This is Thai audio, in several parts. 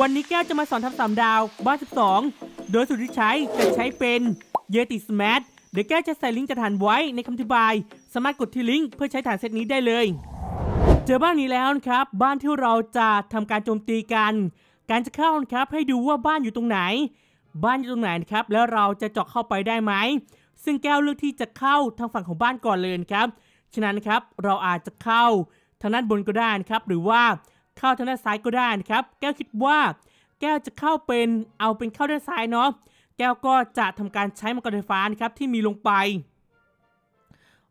วันนี้แก้วจะมาสอนทำสามดาวบ้าน12 โดยสูตรที่ใช้จะใช้เป็นเยติสมาร์ทเดี๋ยวแก้วจะใส่ลิงก์จากฐานไว้ในคำอธิบาย สามารถกดที่ลิงก์เพื่อใช้ฐานเซตนี้ได้เลย เจอบ้านนี้แล้วนะครับ บ้านที่เราจะทำการโจมตีกัน การจะเข้านะครับให้ดูว่าบ้านอยู่ตรงไหน บ้านอยู่ตรงไหนนะครับแล้วเราจะเจาะเข้าไปได้ไหมซึ่งแก้วเลือกที่จะเข้าทางฝั่งของบ้านก่อนเลยครับ ฉะนั้นครับเราอาจจะเข้าทางด้านบนก็ได้นะครับหรือว่า เข้าทางด้านซ้ายก็ได้นะครับ แก้วคิดว่า แก้วจะเข้าเป็นเอาเป็นเข้าด้านซ้ายเนาะ แก้วก็จะทำการใช้มังกรไฟฟ้านะครับที่มีลงไป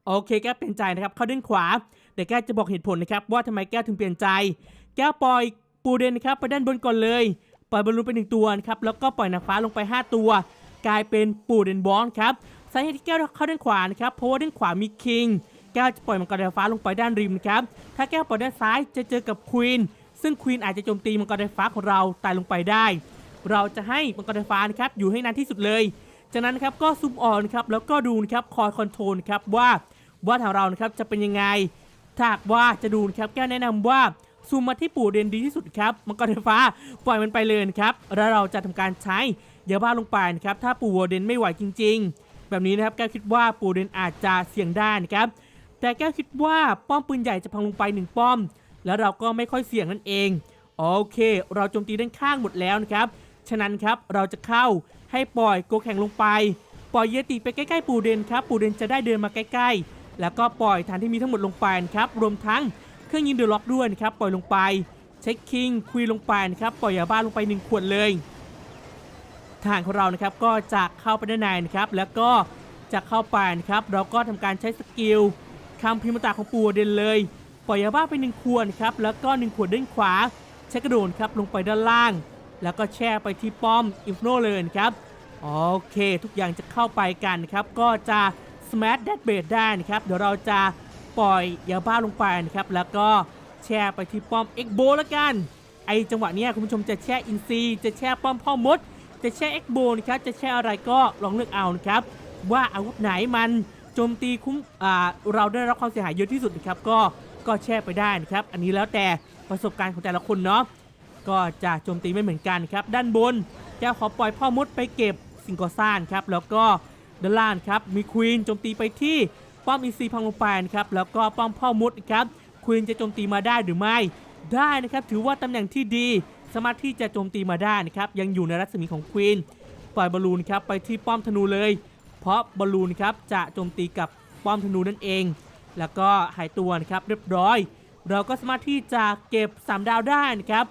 โอเคแก้วเปลี่ยนใจนะครับ เข้าด้านขวาเดี๋ยวแก้วจะบอกเหตุผลนะครับว่าทำไมแก้วถึงเปลี่ยนใจ แก้วปล่อยปูเดนนะครับไปด้านบนก่อนเลย ปล่อยบอลลูนไปหนึ่งตัวนะครับ แล้วก็ปล่อยนางฟ้าลงไป 5 ตัว กลายเป็นปูเดนบอลครับ สาเหตุที่แก้วเข้าด้านขวานะครับ เพราะว่าด้านขวามีคิง แก้วจะปล่อยมังกรไฟฟ้าลงไปด้านริมนะครับ ถ้าแก้วปล่อยด้านซ้ายจะเจอกับควีน ซึ่งควีนอาจจะโจมตีมังกรไฟฟ้าของเราตายลงไปได้ เราจะให้มังกรไฟฟ้านะครับอยู่ให้นานที่สุดเลย จากนั้นครับก็ซูมออนครับแล้วก็ดูนะครับคอยคอนโทรลครับว่าว่าทางเรานะครับจะเป็นยังไงถ้าว่าจะดูนะครับแก้วแนะนำว่าซูมมาที่ปู่เดนดีที่สุดครับมังกรไฟฟ้าปล่อยมันไปเลยครับแล้วเราจะทำการใช้ยาบ้าลงไปนะครับถ้าปู่เดนไม่ไหวจริง ๆ แบบนี้นะครับแก้วคิดว่าปู่เดนอาจจะเสี่ยงได้นะครับ แต่แก้วคิดว่าป้อมปืนใหญ่จะพังลงไปหนึ่งป้อม แล้วเราก็ไม่ค่อยเสี่ยงนั่นเอง โอเค เราโจมตีด้านข้างหมดแล้วนะครับ ฉะนั้นครับเราจะเข้าให้ปล่อยโกแข่งลงไป ปล่อยเยติไปใกล้ๆปูเดนครับปูเดนจะได้เดินมาใกล้ๆ แล้วก็ปล่อยฐานที่มีทั้งหมดลงไปนะครับรวมทั้งเครื่องยิงเดอล็อกด้วยนะครับปล่อยลงไปเช็คคิงคุยลงไปนะครับปล่อยยาบ้าลงไปหนึ่งขวดเลยทางของเรานะครับก็จะเข้าไปด้านในนะครับแล้วก็จะเข้าไปนะครับเราก็ทำการใช้สกิล คำพิมพ์ตาของปูเดนเลย ปล่อยยาบ้าไปหนึ่งขวดครับ แล้วก็หนึ่งขวดด้านขวา ใช้กระโดดครับลงไปด้านล่าง แล้วก็แช่ไปที่ป้อมอินฟโนเลยนครับโอเค ทุกอย่างจะเข้าไปกันนะครับ ก็จะ smash that bait ได้นะครับ เดี๋ยวเราจะปล่อยยาบ้าลงไปนะครับ แล้วก็แช่ไปที่ป้อม x b o แล้วกัน ไอจังหวะนี้คุณผู้ชมจะแช่อินซีจะแช่ป้อมพ่อมด จะแช่ x b o นะครับ จะแช่อะไรก็ลองเลือกเอานะครับ ว่าอาวุธไหนมัน โจมตีคุ้มอ่าเราได้รับความเสียหายเยอะที่สุดนะครับก็ก็แช่ไปได้นะครับอันนี้แล้วแต่ประสบการณ์ของแต่ละคนเนาะก็จะโจมตีไม่เหมือนกันครับด้านบนแก้ขอปล่อยพ่อมดไปเก็บสิ่งก่อสร้างครับแล้วก็ด้านล่างครับมีควีนโจมตีไปที่ป้อมอีซีพังลงไปนะครับแล้วก็ป้อมพ่อมดครับควีนจะโจมตีมาได้หรือไม่ได้นะครับถือว่าตำแหน่งที่ดีสามารถที่จะโจมตีมาได้นะครับยังอยู่ในรัศมีของควีนปล่อยบอลลูนครับไปที่ป้อมธนูเลย เพราะบอลลูนครับจะโจมตีกับป้อมธนูนั่นเอง แล้วก็หายตัวนะครับเรียบร้อย เราก็สามารถที่จะเก็บ 3 ดาวได้นะครับ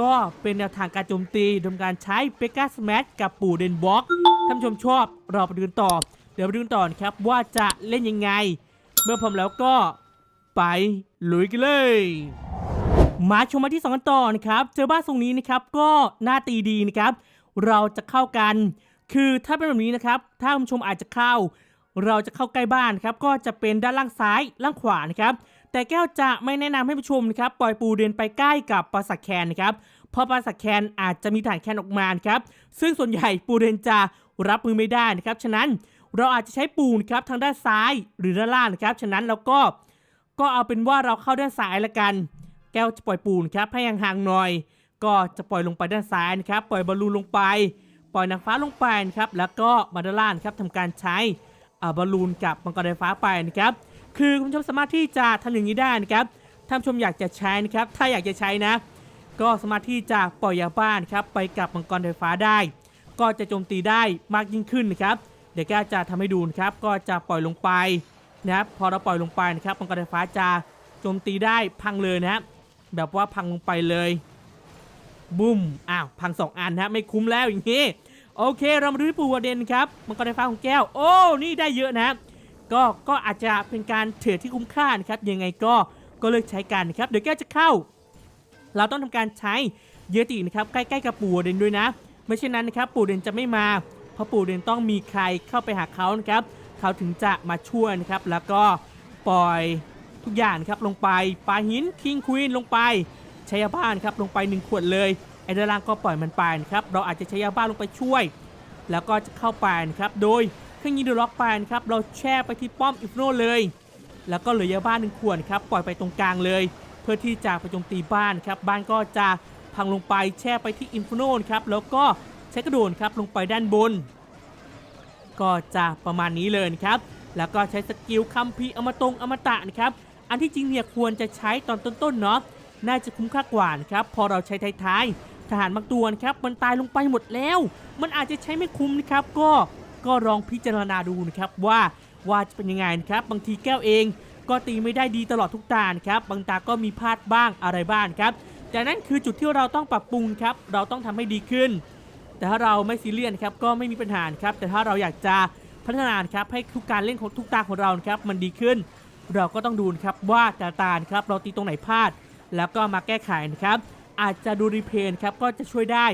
ก็เป็นแนวทางการโจมตีโดยการใช้เปกาสแมทกับปู่เดนบ็อกท่านชมชอบเราไปดูกันต่อ เดี๋ยวไปดูกันต่อนะครับว่าจะเล่นยังไง เมื่อพร้อมแล้วก็ไปลุยกันเลยมาชมมาที่สองกันต่อนะครับ เจอบ้านทรงนี้นะครับก็หน้าตีดีนะครับ เราจะเข้ากัน คือถ้าเป็นแบบนี้นะครับถ้าคุณผู้ชมอาจจะเข้า เราจะเข้าใกล้บ้านครับก็จะเป็นด้านล่างซ้ายล่างขวานะครับแต่แก้วจะไม่แนะนำให้ผู้ชมนะครับปล่อยปูเดินไปใกล้กับปราสาทแคนนะครับเพราะปราสาทแคนอาจจะมีฐานแคนออกมาครับซึ่งส่วนใหญ่ปูเดินจะรับมือไม่ได้นะครับฉะนั้นเราอาจจะใช้ปูนะครับทางด้านซ้ายหรือด้านล่างนะครับฉะนั้นเราก็ก็เอาเป็นว่าเราเข้าด้านซ้ายละกัน แก้วจะปล่อยปูนครับให้ห่างๆหน่อย ก็จะปล่อยลงไปด้านซ้ายนะครับปล่อยบอลลูนลงไป ปล่อยนางฟ้าลงไปนะครับแล้วก็มาดาล่างครับทำการใช้อ่าบอลลูนกับมังกรไฟฟ้าไปนะครับคือคุณผู้ชมสามารถที่จะทำอย่างนี้ได้นะครับท่านชมอยากจะใช้นะครับถ้าอยากจะใช้นะ ก็สามารถที่จะปล่อยยาบ้านครับไปกับมังกรไฟฟ้าได้ ก็จะโจมตีได้มากยิ่งขึ้นนะครับเดี๋ยวแก้วจะทำให้ดูนะครับก็จะปล่อยลงไปนะครับพอเราปล่อยลงไปนะครับมังกรไฟฟ้าจะโจมตีได้พังเลยนะครับแบบว่าพังลงไปเลยบุ้มอ้าวพังสองอันนะไม่คุ้มแล้วอย่างนี้ โอเค เรามาดูที่ปูวเดนครับมังกรไฟฟ้าของแก้ว โอ้นี่ได้เยอะนะ ก็ก็อาจจะเป็นการเทรดที่คุ้มค่านะครับยังไงก็ก็เลือกใช้กันนะครับเดี๋ยวแก้วจะเข้า เราต้องทำการใช้เยตินะครับใกล้ๆกับปูวเดนด้วยนะ ไม่เช่นนั้นนะครับปูวเดนจะไม่มา เพราะปูวเดนต้องมีใครเข้าไปหาเขานะครับเขาถึงจะมาช่วยนะครับแล้วก็ปล่อยทุกอย่างครับลงไปปลาหินคิงควีนลงไปใช้ยาบ้านครับลงไป 1 ขวดเลย ไอ้ด้านล่างก็ปล่อยมันไปนะครับเราอาจจะใช้ยาบ้าลงไปช่วย แล้วก็จะเข้าไปนะครับโดยเครื่องยิงเดอะล็อกไปนะครับเราแช่ไปที่ป้อมอิฟโนเลย แล้วก็เหลือยาบ้านหนึ่งขวดครับปล่อยไปตรงกลางเลย เพื่อที่จะไปโจมตีบ้านครับบ้านก็จะพังลงไปแช่ไปที่อินฟิโนนครับแล้วก็ใช้กระโดดครับลงไปด้านบน ก็จะประมาณนี้เลยครับ แล้วก็ใช้สกิลคัมภีอมตงอมตะนะครับ อันที่จริงเนี่ยควรจะใช้ตอนต้นๆเนาะ น่าจะคุ้มค่ากว่านะครับพอเราใช้ท้ายๆทหารบางตัวนะครับมันตายลงไปหมดแล้ว มันอาจจะใช้ไม่คุ้มนะครับก็ก็ลองพิจารณาดูนะครับว่าว่าจะเป็นยังไงนะครับบางทีแก้วเอง ก็ตีไม่ได้ดีตลอดทุกตาครับบางตาก็มีพลาดบ้างอะไรบ้างครับแต่นั่นคือจุดที่เราต้องปรับปรุงครับเราต้องทำให้ดีขึ้น แต่ถ้าเราไม่ซีเรียสนะครับก็ไม่มีปัญหาครับแต่ถ้าเราอยากจะพัฒนานครับให้ทุกการเล่นของทุกตาของเราครับมันดีขึ้น เราก็ต้องดูนะครับว่าแต่ตาครับเราตีตรงไหนพลาด แล้วก็มาแก้ไขนะครับ อาจจะดูรีเพลนครับก็จะช่วยได้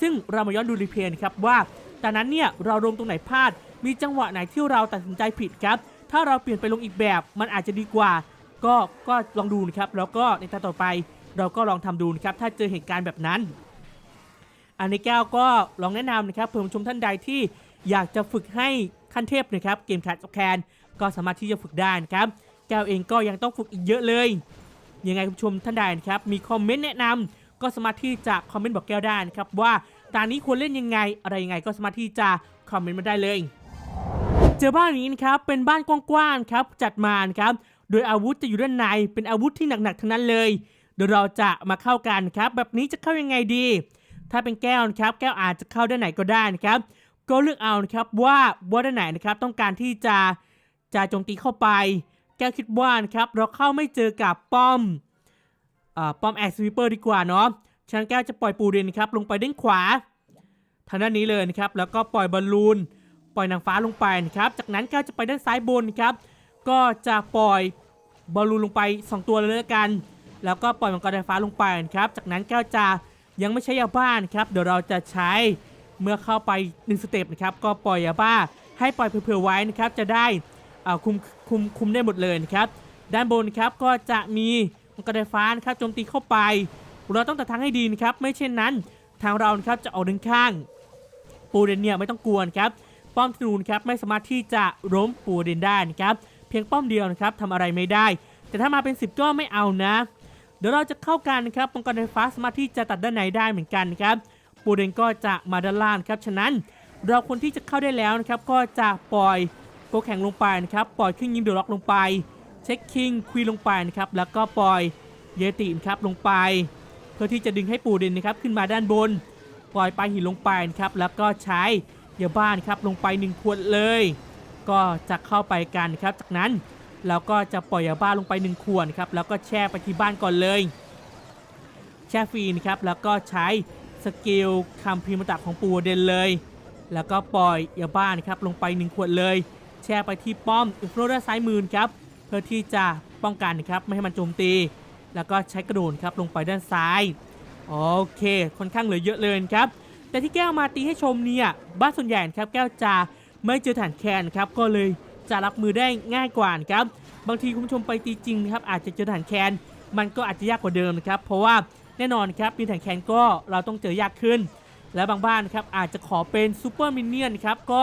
ซึ่งเรามาย้อนดูรีเพลนครับว่าตอนนั้นเนี่ยเราลงตรงไหนพลาด มีจังหวะไหนที่เราตัดสินใจผิดครับ ถ้าเราเปลี่ยนไปลงอีกแบบมันอาจจะดีกว่า ก็ก็ลองดูนะครับแล้วก็ในตาต่อไป เราก็ลองทำดูนะครับถ้าเจอเหตุการณ์แบบนั้น อันนี้แก้วก็ลองแนะนำนะครับเพื่อผู้ชมท่านใดที่อยากจะฝึกให้ขั้นเทพนะครับเกมแคทออฟแคนก็สามารถที่จะฝึกได้นะครับแก้วเองก็ยังต้องฝึกอีกเยอะเลย ยังไงคุณผู้ชมท่านใดนะครับมีคอมเมนต์แนะนำก็สามารถที่จะคอมเมนต์บอกแก้วได้นะครับว่าตอนนี้ควรเล่นยังไงอะไรยังไงก็สามารถที่จะคอมเมนต์มาได้เลย เจอบ้านนี้นะครับเป็นบ้านกว้างๆครับจัดมานครับโดยอาวุธจะอยู่ด้านในเป็นอาวุธที่หนักๆทั้งนั้นเลยเดี๋ยวเราจะมาเข้ากันครับ แบบนี้จะเข้ายังไงดี ถ้าเป็นแก้วนะครับ แก้วอาจจะเข้าด้านไหนก็ได้นะครับ ก็เลือกเอานะครับว่าว่าด้านไหนนะครับ ต้องการที่จะจะโจมตีเข้าไป แก้วคิดว่านะครับ เราเข้าไม่เจอกับป้อมอ่าป้อมแอคสวิปเปอร์ดีกว่าเนาะฉะนันแก้วจะปล่อยปูเรนนครับลงไปด้านขวา ทางด้านนี้เลยนะครับ แล้วก็ปล่อยบอลลูน ปล่อยนางฟ้าลงไปนะครับ จากนั้นแก็จะไปด้านซ้ายบนครับ ก็จะปล่อยบอลลูนลงไป 2 ตัวเลยแล้วกัน แล้วก็ปล่อยมังกรนางฟ้าลงไปนะครับ จากนั้นแก็จะยังไม่ใช้ยาบ้านครับ เดี๋ยวเราจะใช้เมื่อเข้าไป1สเต็ปนะครับ ก็ปล่อยยาบ้าให้ปล่อยเผื่อๆไว้นะครับ จะได้ คุมคุมคุมได้หมดเลยนะครับด้านบนครับก็จะมีมังกรนางฟ้านะครับโจมตีเข้าไป เราต้องตัดทางให้ดีนะครับไม่เช่นนั้น ทางเราครับจะออกด้านข้าง ปูเดนเนี่ยไม่ต้องกลัวนครับป้อมธนูนครับไม่สามารถที่จะล้มปูเดนได้นะครับเพียงป้อมเดียวนะครับทำอะไรไม่ได้ แต่ถ้ามาเป็น 10 ก็ไม่เอานะ เดี๋ยวเราจะเข้ากันนะครับมังกรไฟฟ้าสามารถที่จะตัดด้านไหนได้เหมือนกันครับปูเดนก็จะมาด้านล่างครับฉะนั้น เราคนที่จะเข้าได้แล้วนะครับก็จะปล่อย โกแข่งลงไปนะครับปล่อยขึ้นยิงเดือะล็อกลงไป เช็คคิงควีลงไปนะครับแล้วก็ปล่อยเยตินครับลงไป เพื่อที่จะดึงให้ปูเดนนะครับขึ้นมาด้านบน ปล่อยปลาหินลงไปนะครับแล้วก็ใช้ยาบ้านครับลงไป1ขวดเลย ก็จะเข้าไปกันครับจากนั้นเราก็จะปล่อยยาบ้าลงไป1ขวดครับแล้วก็แช่ไปที่บ้านก่อนเลย แช่ฟรีนะครับแล้วก็ใช้สกิลคัมพีร์มตะของปูเดนเลย แล้วก็ปล่อยยาบ้านะครับลงไป1ขวดเลย แช่ไปที่ป้อมอินฟลูด้านซ้ายมือครับเพื่อที่จะป้องกันนะครับไม่ให้มันโจมตี แล้วก็ใช้กระโดดครับลงไปด้านซ้ายโอเค ค่อนข้างเหลือเยอะเลยครับ แต่ที่แก้วมาตีให้ชมเนี่ยบ้านส่วนใหญ่ครับแก้วจะไม่เจอฐานแคนครับก็เลยจะรับมือได้ง่ายกว่านครับบางทีคุณผู้ชมไปตีจริงนะครับอาจจะเจอฐานแคนมันก็อาจจะยากกว่าเดิมนะครับเพราะว่าแน่นอนครับมีฐานแคนก็เราต้องเจอยากขึ้น และบางบ้านครับอาจจะขอเป็นซูเปอร์มินเนี่ยนครับก็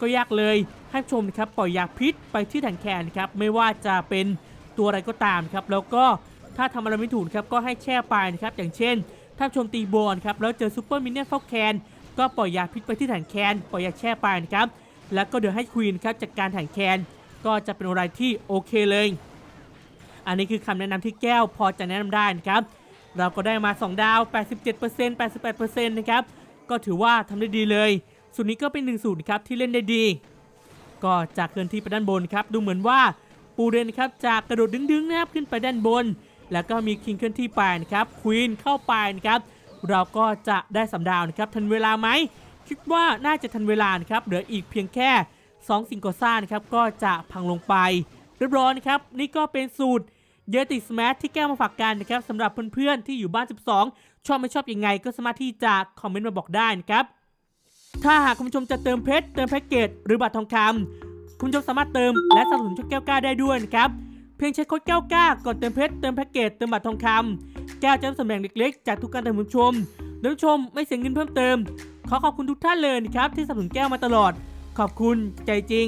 ก็ยากเลย ให้ผู้ชมนะครับปล่อยยาพิษไปที่ฐานแคนครับไม่ว่าจะเป็นตัวอะไรก็ตามครับแล้วก็ถ้าทำอะไรไม่ถูกครับก็ให้แช่ไปนะครับอย่างเช่นถ้านชมตีบอลครับแล้วเจอซูเปอร์มินเนี่ยนเฝ้าแคนก็ปล่อยยาพิษไปที่ฐานแคนปล่อยยาแช่ไปนะครับแล้วก็เดี๋ยวให้ควีนครับจัดการฐานแคนก็จะเป็นอะไรที่โอเคเลย อันนี้คือคำแนะนำที่แก้วพอจะแนะนำได้นะครับ เราก็ได้มา 2 ดาว 87% 88%นะครับ ก็ถือว่าทำได้ดีเลย ส่วนนี้ก็เป็น1สูตรครับที่เล่นได้ดี ก็จากเคลื่อนที่ไปด้านบนครับ ดูเหมือนว่าปูเรนครับจากกระโดดดึงๆนะครับขึ้นไปด้านบน แล้วก็มีคิงเคลื่อนที่ไปนะครับควีนเข้าไปนะครับเราก็จะได้สำดาวนะครับทันเวลาไหมคิดว่าน่าจะทันเวลานะครับเหลืออีกเพียงแค่ 2 สิ่งก่อสร้างนะครับก็จะพังลงไปเรียบร้อยนะครับนี่ก็เป็นสูตรเยติสแมทที่แก้มาฝากกันนะครับสำหรับเพื่อนๆที่อยู่บ้าน 12 ชอบไม่ชอบยังไงก็สามารถที่จะคอมเมนต์มาบอกได้นะครับ ถ้าหากคุณผู้ชมจะเติมเพชรเติมแพ็กเกจหรือบัตรทองคำคุณผู้ชมสามารถเติมและสนับสนุนช่องแก้วกล้าได้ด้วยนะครับเพียงใช้โค้ดแก้วกล้าก่อนเติมเพชรเติมแพ็กเกจเติมบัตรทองคำแก้วจะได้สมแบ่งเล็กๆจากทุกการเติมคุณผู้ชมโดยคุณผู้ชมไม่เสียเงินเพิ่มเติม ขอขอบคุณทุกท่านเลยนะครับที่สนับสนุนแก้วมาตลอด ขอบคุณใจจริง